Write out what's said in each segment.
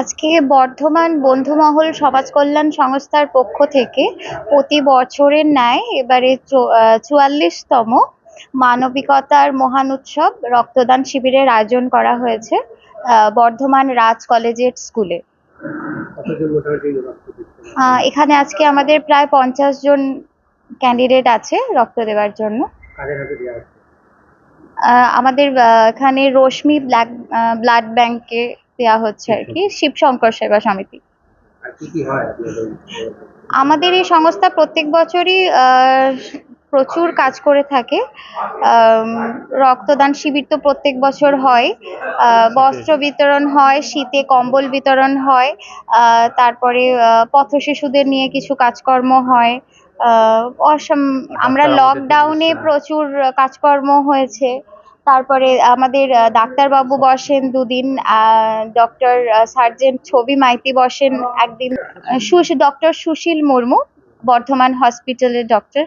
আজকে বর্ধমান বন্ধুমহল সমাজ কল্যাণ সংস্থার পক্ষ থেকে প্রতি বছরের ন্যায় এবারে চুয়াল্লিশতম মানবিকতার মহান উৎসব রক্তদান শিবিরের আয়োজন করা হয়েছে বর্ধমান রাজ কলেজের স্কুলে। এখানে আজকে আমাদের প্রায় পঞ্চাশ জন ক্যান্ডিডেট আছে রক্ত দেওয়ার জন্য। আমাদের এখানে রশ্মি ব্ল্যাক ব্লাড ব্যাংকে দেওয়া হচ্ছে আর কি শিবশঙ্কর সেবা সমিতি। আমাদের এই সংস্থা প্রত্যেক বছরই প্রচুর কাজ করে থাকে। রক্তদান শিবির তো প্রত্যেক বছর হয়। আহ, বস্ত্র বিতরণ হয় শীতে কম্বল বিতরণ হয় আহ, তারপরে পথ শিশুদের নিয়ে কিছু কাজকর্ম হয়। আহ, অসম- আমরা লকডাউনে প্রচুর কাজকর্ম হয়েছে। তারপরে আমাদের ডাক্তারবাবু বসেন দুদিন ডক্টর সার্জেন্ট ছবি মাইতি বসেন একদিন ডক্টর সুশীল মুর্মু বর্ধমান হসপিটালের ডক্টর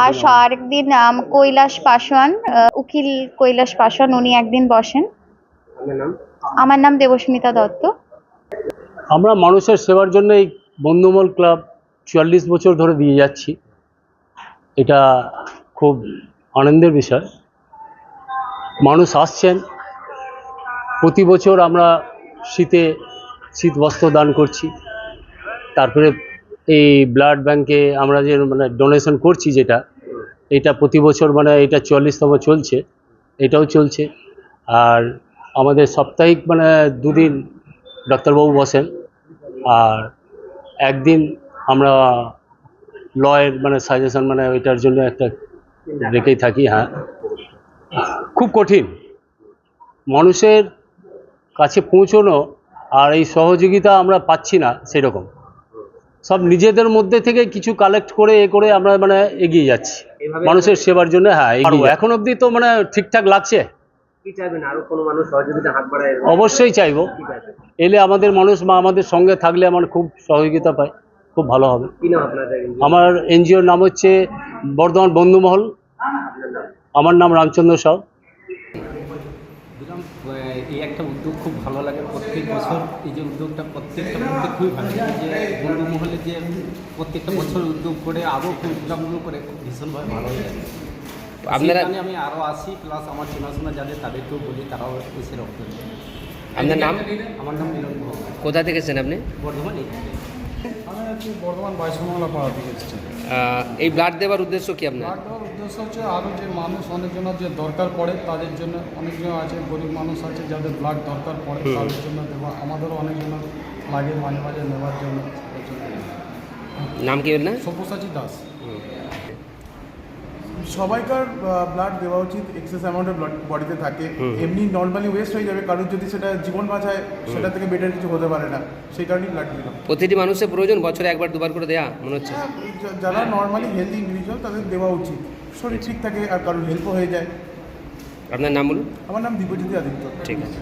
আর আরেকদিন আম, কৈলাস আহ, উকিল কৈলাস পাসওয়ান উনি একদিন বসেন। আমার নাম দেবস্মিতা দত্ত। আমরা মানুষের সেবার জন্য এই বন্ধুমল ক্লাব চুয়াল্লিশ বছর ধরে দিয়ে যাচ্ছি। এটা খুব আনন্দের বিষয়। মানুষ আসছেন। প্রতি বছর আমরা শীতে শীত বস্ত্র দান করছি। তারপরে এই ব্লাড ব্যাংকে আমরা যে মানে ডোনেশন করছি যেটা, এটা প্রতি বছর মানে এটা চল্লিশতম চলছে, এটাও চলছে। আর আমাদের সাপ্তাহিক মানে দুদিন ডাক্তারবাবু বসেন। আর একদিন আমরা লয়ের মানে সাজেশন মানে ওইটার জন্য একটা রেখেই থাকি হ্যাঁ। খুব কঠিন। মানুষের কাছে পৌঁছনো আর এই সহযোগিতা আমরা পাচ্ছি না সেরকম। সব নিজেদের মধ্যে থেকে কিছু কালেক্ট করে এ করে আমরা মানে এগিয়ে যাচ্ছি। মানুষের সেবার জন্য হ্যাঁ এখন অবধি তো মানে ঠিকঠাক লাগছে। অবশ্যই চাইব। এলে আমাদের মানুষ বা আমাদের সঙ্গে থাকলে আমার খুব সহযোগিতা পায় খুব ভালো হবে। আমার এনজিওর নাম হচ্ছে বর্ধমান বন্ধুমহল। আমার নাম রামচন্দ্র সাউ। এই একটা উদ্যোগ খুব ভালো লাগে। প্রত্যেক বছর এই যে উদ্যোগটা প্রত্যেকটা মধ্যে খুবই ভালো লাগে যে বন্ধু মহলে যে প্রত্যেকটা বছর উদ্যোগ করে আরও খুব উদ্যোগগুলো করে খুব ভীষণভাবে ভালো হয়ে যায় আপনারা- আমি আরও আসি প্লাস আমার চেনাশোনা যাদের তাদেরকেও বলি তারাও এসে রক্ত আপনার নাম? আমার নাম কোথা থেকে এসেছেন আপনি? বর্ধমান আমি বর্ধমান বাইশমঙ্গলা পাড়া থেকে এসেছি। এই ব্লাড দেওয়ার উদ্দেশ্য কি আপনার? ব্লাড দেওয়ার উদ্দেশ্য হচ্ছে আরও যে মানুষ অনেকজনের যে দরকার পড়ে তাদের জন্য অনেকজন আছে গরিব মানুষ আছে যাদের ব্লাড দরকার পড়ে তাদের জন্য দেওয়া আমাদেরও অনেকজন লাগে মাঝে মাঝে নেওয়ার জন্য। নাম কি বললেন সব্যসাচী দাস। সবাইকার ব্লাড দেওয়া উচিত এক্সেস অ্যামাউন্টের ব্লাড বডিতে থাকে। এমনি নর্মালি ওয়েস্ট হয়ে যাবে কারণ যদি সেটা জীবন বাঁচায় সেটা থেকে বেটার কিছু হতে পারে না। সেই কারণেই ব্লাড দিলাম। প্রতিটি মানুষের প্রয়োজন বছরে একবার দুবার করে দেয়া মনে হচ্ছে? হ্যাঁ, যারা নর্মালি হেলদি ইন্ডিভিজুয়াল তাদের দেওয়া উচিত। শরীর ঠিক থাকে আর কারোর হেল্পও হয়ে যায়। আপনার নাম বলুন? আমার নাম দীপজ্যোতি আদিত্য। ঠিক আছে।